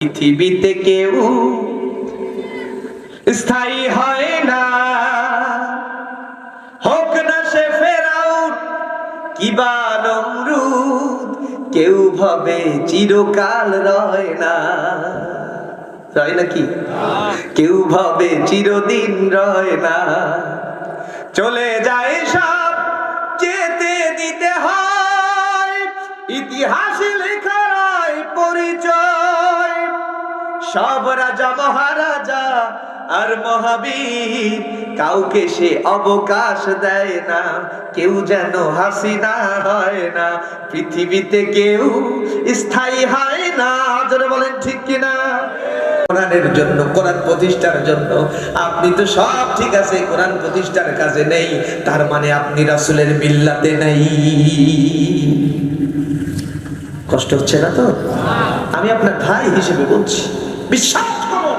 পৃথিবীতে কেউ স্থায়ী হয় না। হোক না সে ফেরাউন কিবা নমরুদ, কেউ ভাবে চিরকাল রয় না। রয় নাকি কেউ ভাবে চিরদিন রয় না। চলে যায় সব, যেতে দিতে হয়। ইতিহাসে লেখা পরিচয় সব রাজা, মহারাজা আর মহাবীর। কাউকে সে অবকাশ দেয় না, কেউ যেন হাসিনা হয় না। পৃথিবীতে কেউ স্থায়ী হয় না। জোরে বলেন ঠিক কিনা? কোরআনের জন্য, কোরআন প্রতিষ্ঠার জন্য। আপনি তো সব ঠিক আছে, কোরআন প্রতিষ্ঠার কাজে নেই। তার মানে আপনি রাসূলের মিল্লাতে নেই। কষ্ট হচ্ছে না তো? আমি আপনার ভাই হিসেবে বলছি। বিশ্বাস করো,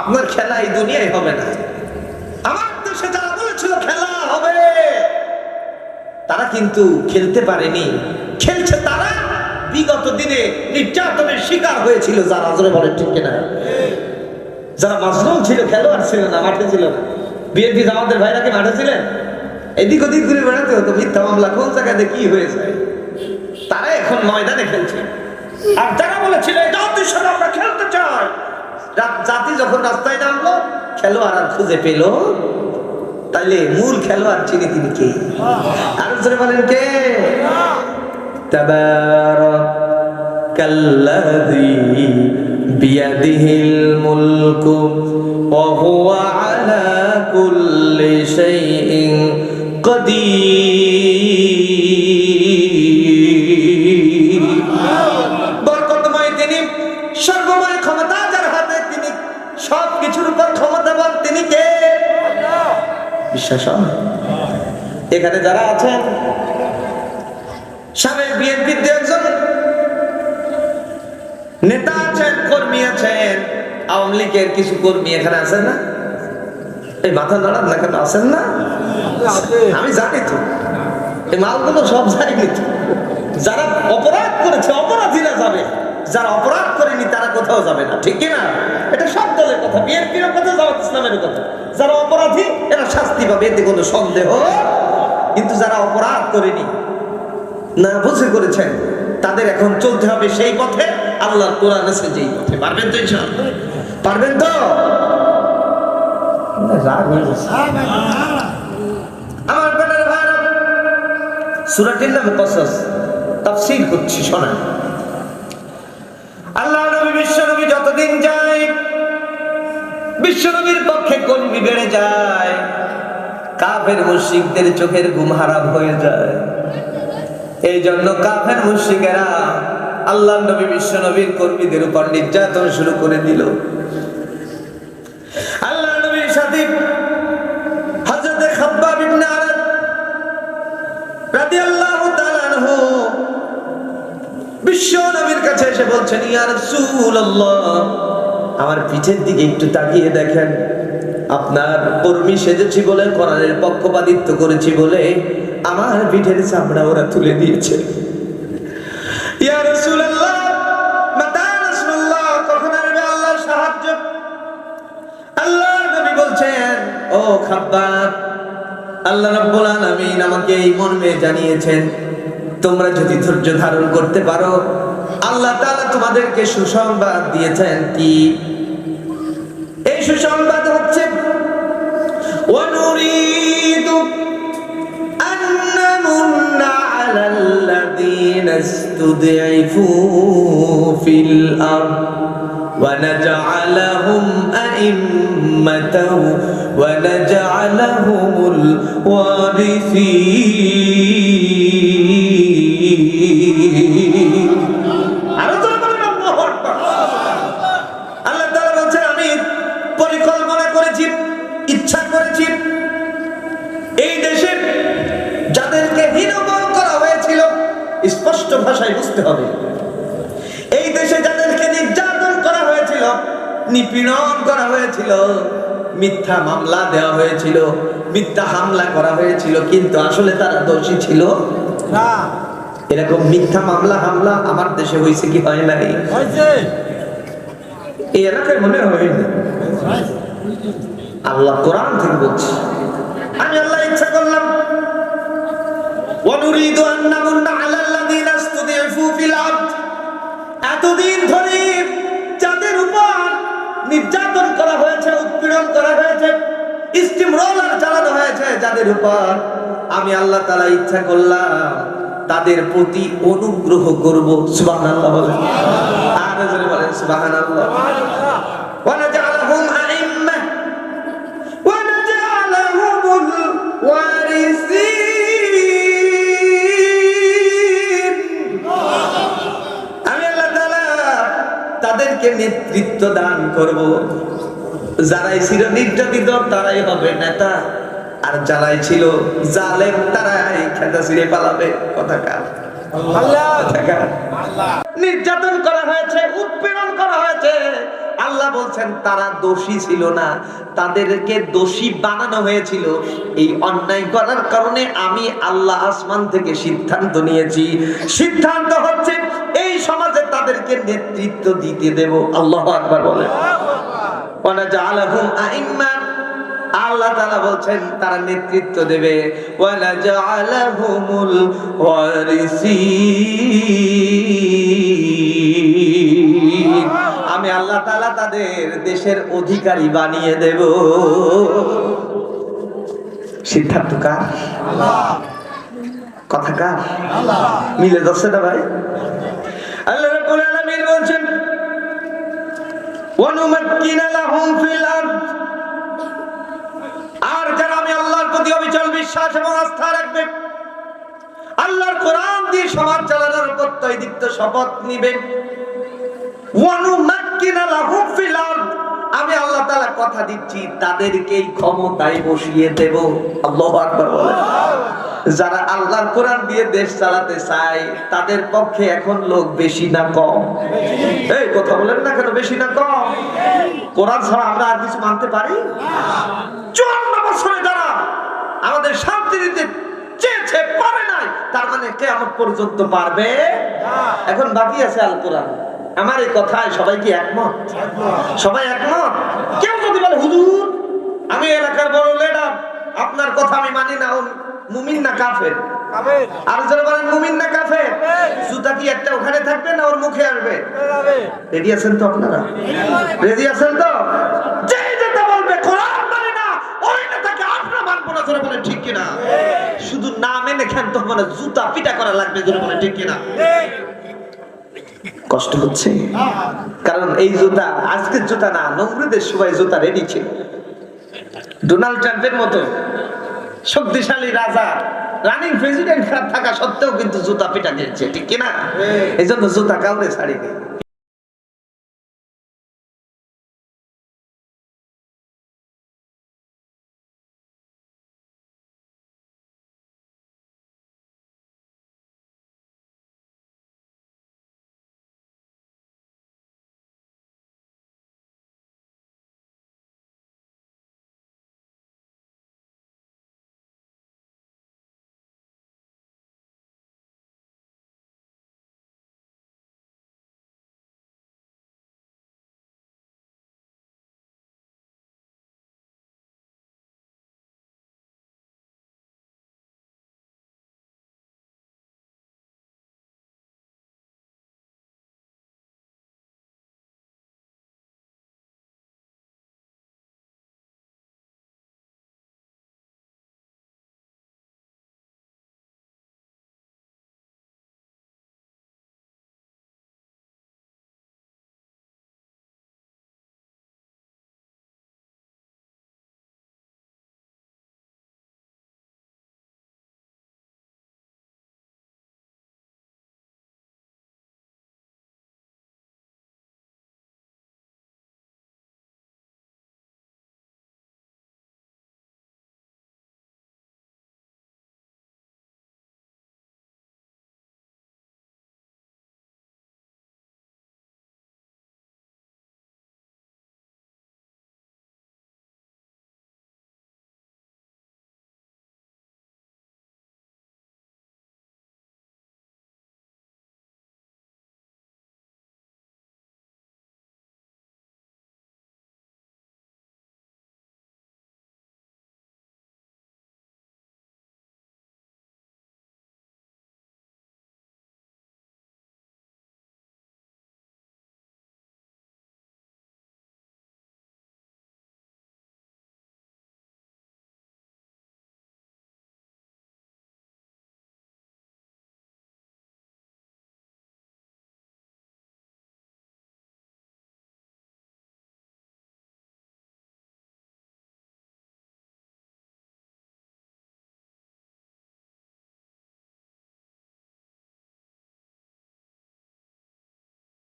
আপনার খেলা এই দুনিয়ায় হবে না। আমার দেশে যারা বলেছিল খেলা হবে, তারা কিন্তু খেলতে পারেনি। খেলছে তারা। বিগত দিনে নির্যাতনের শিকার হয়েছিল যারা, জোরে বলে ঠিক কিনা? যারা মাজলুম ছিল, খেলোয়াড় ছিল না, মাঠে ছিল বিএনপি জামাতের ভাইরা কি মাঠে ছিলেন? এদিক ওদিক ঘুরে বেড়াতে হতো, মিথ্যা মামলা কোন জায়গাতে কি হয়েছে? তারা এখন ময়দানে খেলছে। আর যারা বলেছিল জাতির সাথে আমরা খেলতে চাই রা- জাতি যখন রাস্তায় নামলো খেলোয়াড় আর খুঁজে পেল তাইলে মূল খেলোয়াড় চিনি তিনি কে আর জোরে বলেন কে تبارك الذي بيده الملك وهو على كل شيء قدير বিশ্বাস? এখানে যারা আছেন, সাবেক বিএনপির একজন নেতা আছেন, কর্মী আছেন, আওয়ামী লীগের কিছু কর্মী এখানে আছেন না? এই মাথা নাড়ান না কেন? আছেন না? আমি জানি তো। এই মালগুলো সব যায়নি তো। যারা অপরাধ করেছে, অপরাধীরা যাবে। যারা অপরাধ করেনি, তারা কোথাও যাবে না, ঠিক কি না এটা সব দলের কথা, বিএনপির কথা জামাত ইসলামের কথা। যারা অপরাধী, এরা শাস্তি পাবে, এতে কোনো সন্দেহ। কিন্তু যারা অপরাধ করেনি, না বুঝে করেছেন, তাদের এখন চলতে হবে সেই পথে, আল্লাহর কোরআন আছে যেই পথে। পারবেন তো ইনশাআল্লাহ? পারবেন তো? আমার বেটার ভাইরা সূরাটির নাম কসস, তাফসীর করছি, শোনেন। বিশ্ব নবীর পক্ষে কর্মী বেড়ে যায়। কাফের মুশরিকদের চোখের ঘুম হারাম হয়ে যায়। এই জন্য কাফের মুশরিকেরা আল্লাহ নবী বিশ্ব নবীর কর্মীদের উপর নির্যাতন শুরু করে দিল। আল্লাহ নবীর সাথে হযরতে খাব্বাব ইবনে আরাদ রাদিয়াল্লাহু তাআলা আনহু বিশ্ব নবীর কাছে এসে বলছেন, ইয়া রাসূলুল্লাহ আমার পিঠের দিকে একটু তাকিয়ে দেখেন। আপনার কর্মী সেজেছি বলে, কোরআনের পক্ষপাতিত্ব করেছি বলে আমার পিঠের চামড়া ওরা তুলে দিয়েছে। ইয়া রাসূলুল্লাহ আল্লাহর নবী আল্লাহ আমাকে এই মর্মে জানিয়েছেন, তোমরা যদি ধৈর্য ধারণ করতে পারো, আল্লাহ তাআলা তোমাদেরকে সুসংবাদ দিয়েছেন কি এই সুসংবাদ হচ্ছে ونريد أن نمن على الذين استضعفوا في الأرض ونجعلهم أئمة ونجعلهم الوارثين বুঝতে হবে। এই দেশে যাদেরকে নির্যাতন করা হয়েছিল নিপীড়ন করা হয়েছিল মিথ্যা মামলা দেওয়া হয়েছিল মিথ্যা হামলা করা হয়েছিল কিন্তু আসলে তারা দোষী ছিল। না। এরকম মিথ্যা মামলা হামলা আমার দেশে হয়েছে কি হয় নাই? এই এলাকায় মনে হয় আল্লাহ কোরআন থেকে বলছি আমি আল্লাহ ইচ্ছা করলাম অনুরিদ আন্নামুন্না আলাল মিলাদ এতদিন ধরে যাদের উপর নির্যাতন করা হয়েছে, উৎপীড়ন করা হয়েছে স্টিম রোলার চালানো হয়েছে যাদের উপর। আমি আল্লাহ তালা ইচ্ছা করলাম তাদের প্রতি অনুগ্রহ করব। সুবাহ আল্লাহ বলেন। আর বলেন সুবাহ আল্লাহ তাদেরকে নেতৃত্ব দান করব। যারাই ছিল নির্যাতিত, তারাই হবে নেতা। আর যারাই ছিল জালেম, তারাই খেতা ছিঁড়ে পালাবে। কথা কার? নির্যাতন করা হয়েছে, উৎপীড়ন করা হয়েছে। আল্লাহ বলছেন, তারা দোষী ছিল না। তাদেরকে দোষী বানানো হয়েছিল। এই অন্যায় করার কারণে আমি আল্লাহ আসমান থেকে সিদ্ধান্ত নিয়েছি। সিদ্ধান্ত হচ্ছে, এই সমাজে তাদেরকে নেতৃত্ব দিতে দেব। আল্লাহ আকবার বলে আইম্মা আল্লাহ তালা বলছেন, তারা নেতৃত্ব দেবে। আমি আল্লাহ তালা তাদের দেশের অধিকারী বানিয়ে দেব। সিদ্ধান্ত কার? কথা কার? মিলে যাচ্ছে না ভাই? আল্লাহ বলছেন ওয়ানুমাক্কিনা লাহুম ফিল আরদ। বিশ্বাস এবং আস্থা রাখবে আল্লাহর কোরআন দিয়ে সমাজ চালানোর প্রত্যয় তো শপথ নিবেন। আমি আল্লাহ তালা কথা দিচ্ছি, তাদেরকেই ক্ষমতায় বসিয়ে দেব। যারা আল্লাহর কোরআন দিয়ে দেশ চালাতে চায়, তাদের পক্ষে এখন লোক বেশি না কম। এই কথা বলেন না কেন, বেশি না কম? কোরআন ছাড়া আমরা আর কিছু মানতে পারি? চুয়ান্ন বছরে যারা আমাদের শান্তি দিতে চেয়েছে পারে নাই। তার মানে কেমন পর্যন্ত পারবে? এখন বাকি আছে আল কোরআন আমার এই কথায় সবাই কি একমত? সবাই একমত? কেউ যদি বলে হুজুর আমি এলাকার বড় লিডার আপনার কথা আমি মানি না মুমিন না কাফের? আর যারা বলেন মুমিন না কাফের? জুতা কি একটা ওখানে থাকবে না ওর মুখে আসবে? রেডি আছেন তো আপনারা? রেডি আছেন তো? জোরে বলে ঠিক কিনা? শুধু না মেনে খান তো মানে জুতা পিটা করা লাগবে জোরে বলে ঠিক কিনা? কষ্ট হচ্ছে? কারণ এই জুতা আজকের জুতা না নমরুদের সময় জুতা রেডি ছিল। ডোনাল্ড ট্রাম্পের মতো শক্তিশালী রাজা রানিং প্রেসিডেন্ট থাকা সত্ত্বেও কিন্তু জুতা পিটা গেছে ঠিক কিনা? এই জন্য জুতা কাউরে ছাড়িনি।